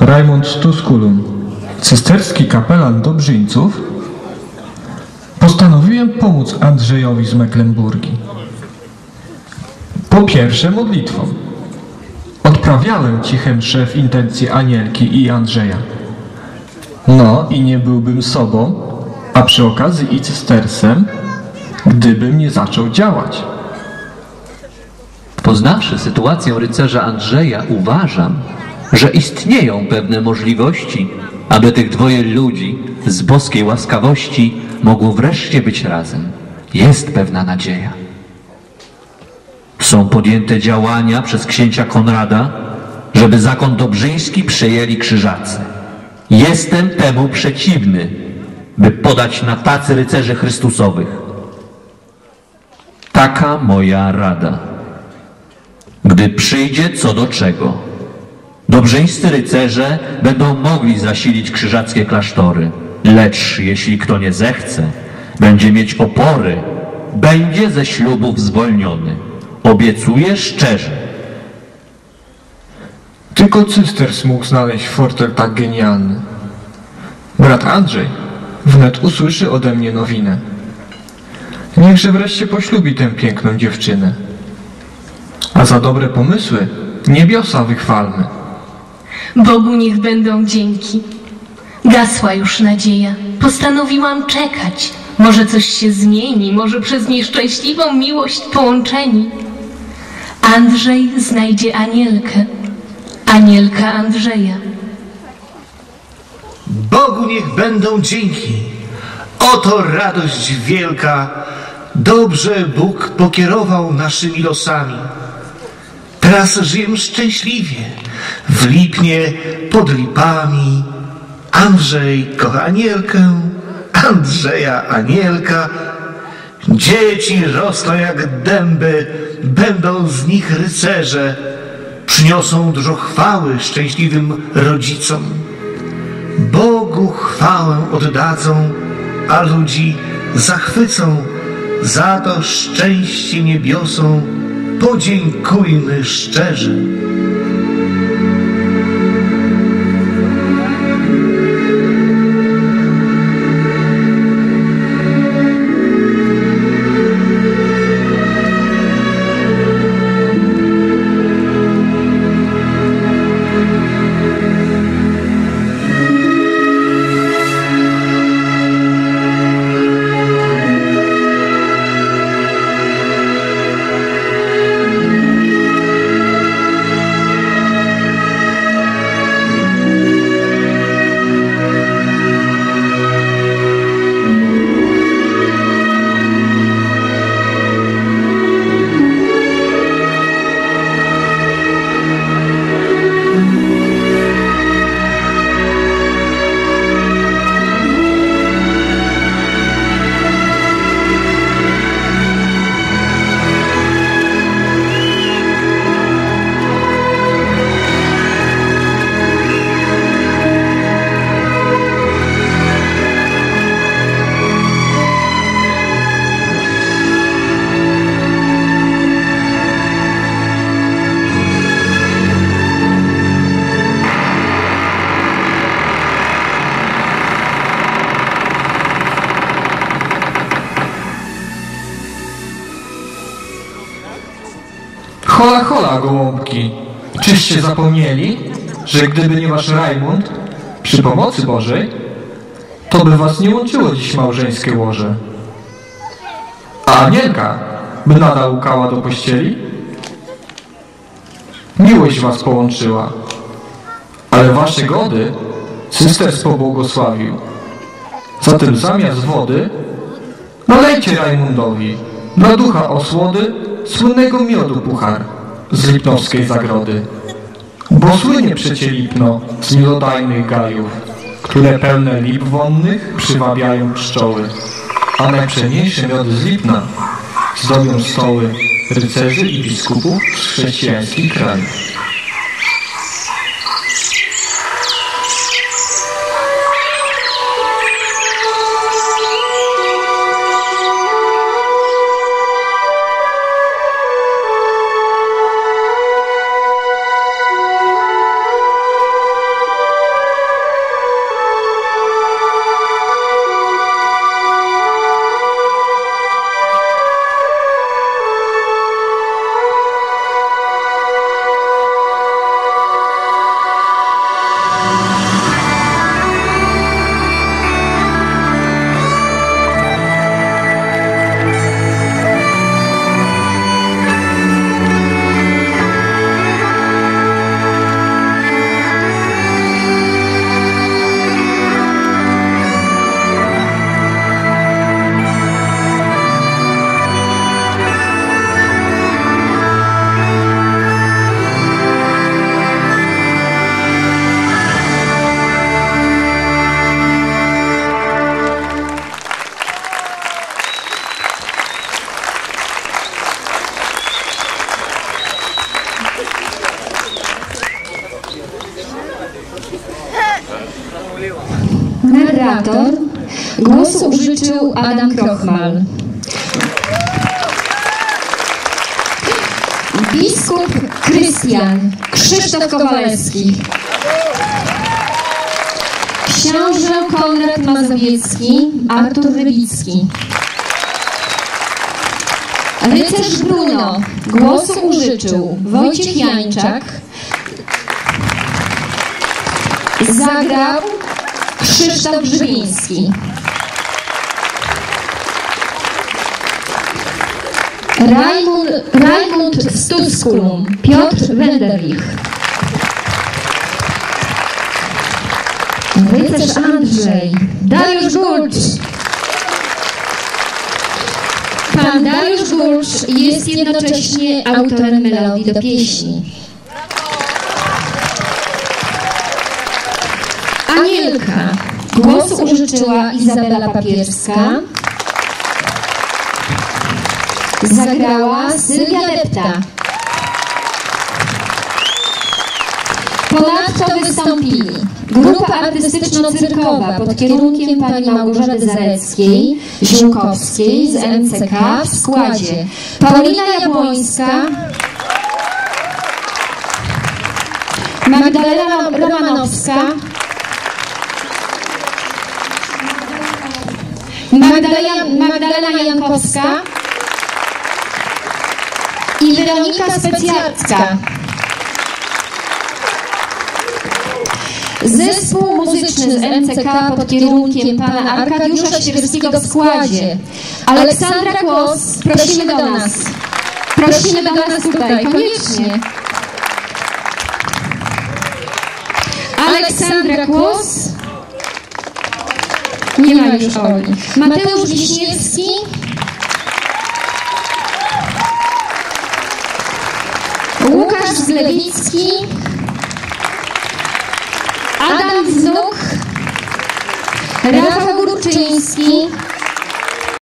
Raimund Tusculum, cysterski kapelan Dobrzyńców, postanowiłem pomóc Andrzejowi z Mecklenburgii. Po pierwsze modlitwą. Odprawiałem ciche msze w intencji Anielki i Andrzeja. No i nie byłbym sobą, a przy okazji i cystersem, gdybym nie zaczął działać. Poznawszy sytuację rycerza Andrzeja, uważam, że istnieją pewne możliwości, aby tych dwoje ludzi z boskiej łaskawości mogło wreszcie być razem. Jest pewna nadzieja. Są podjęte działania przez księcia Konrada, żeby zakon dobrzyński przejęli krzyżacy. Jestem temu przeciwny, by podać na tacy rycerzy Chrystusowych. Taka moja rada. Gdy przyjdzie co do czego, dobrzyńscy rycerze będą mogli zasilić krzyżackie klasztory, lecz jeśli kto nie zechce, będzie mieć opory, będzie ze ślubów zwolniony. Obiecuję szczerze. Tylko cysters mógł znaleźć fortel tak genialny. Brat Andrzej wnet usłyszy ode mnie nowinę. Niechże wreszcie poślubi tę piękną dziewczynę. A za dobre pomysły niebiosa wychwalmy. Bogu niech będą dzięki. Gasła już nadzieja. Postanowiłam czekać. Może coś się zmieni, może przez nieszczęśliwą miłość połączeni. Andrzej znajdzie Anielkę, Anielka Andrzeja. Bogu niech będą dzięki. Oto radość wielka. Dobrze Bóg pokierował naszymi losami. Teraz żyjemy szczęśliwie. W Lipnie, pod Lipami. Andrzej kocha Anielkę, Andrzeja Anielka. Dzieci rosną jak dęby, będą z nich rycerze. Przyniosą dużo chwały szczęśliwym rodzicom. Bogu chwałę oddadzą, a ludzi zachwycą. Za to szczęście niebiosom podziękujmy szczerze. Hola, hola, gołąbki! Czyście zapomnieli, że gdyby nie wasz Rajmund, przy pomocy Bożej, to by was nie łączyło dziś małżeńskie łoże. A Anielka by nadal łukała do pościeli? Miłość was połączyła, ale wasze gody cysters pobłogosławił. Zatem zamiast wody nalejcie Rajmundowi na ducha osłody słynnego miodu puchar z lipnowskiej zagrody. Bo słynie przecie Lipno z miododajnych gajów, które pełne lip wonnych przywabiają pszczoły. A najprzedniejsze miody z Lipna zdobią stoły rycerzy i biskupów z chrześcijańskich krajów. Głosu użyczył Adam Krochmal. Biskup Krystian Krzysztof Kowalewski. Książę Konrad Mazowiecki, Artur Rybicki. Rycerz Bruno, głosu użyczył Wojciech Jańczak. Zagrał Krzysztof Grzybiński. Rajmund, Rajmund Piotr Wenderlich. Rycerz Andrzej, Dariusz Gulcz. Pan Dariusz Gulcz jest jednocześnie autorem melodii do pieśni. Anielka. Głosu użyczyła Izabela Papierska. Zagrała Sylwia Depta. Ponadto wystąpili grupa artystyczno-cyrkowa pod kierunkiem pani Małgorzaty Zareckiej, Ziółkowskiej z MCK w składzie Paulina Jabłońska, Magdalena Romanowska, Magdalena, Magdalena Jankowska i Weronika Specjacka. Zespół muzyczny z MCK pod kierunkiem pana Arkadiusza Świerskiego w składzie. Aleksandra Kłos, prosimy do nas. Prosimy do nas tutaj, koniecznie. Aleksandra Kłos. Nie ma już Oli. Mateusz Wiśniewski. Łukasz Zlewicki. Adam Wnuk. Rafał Górczyński.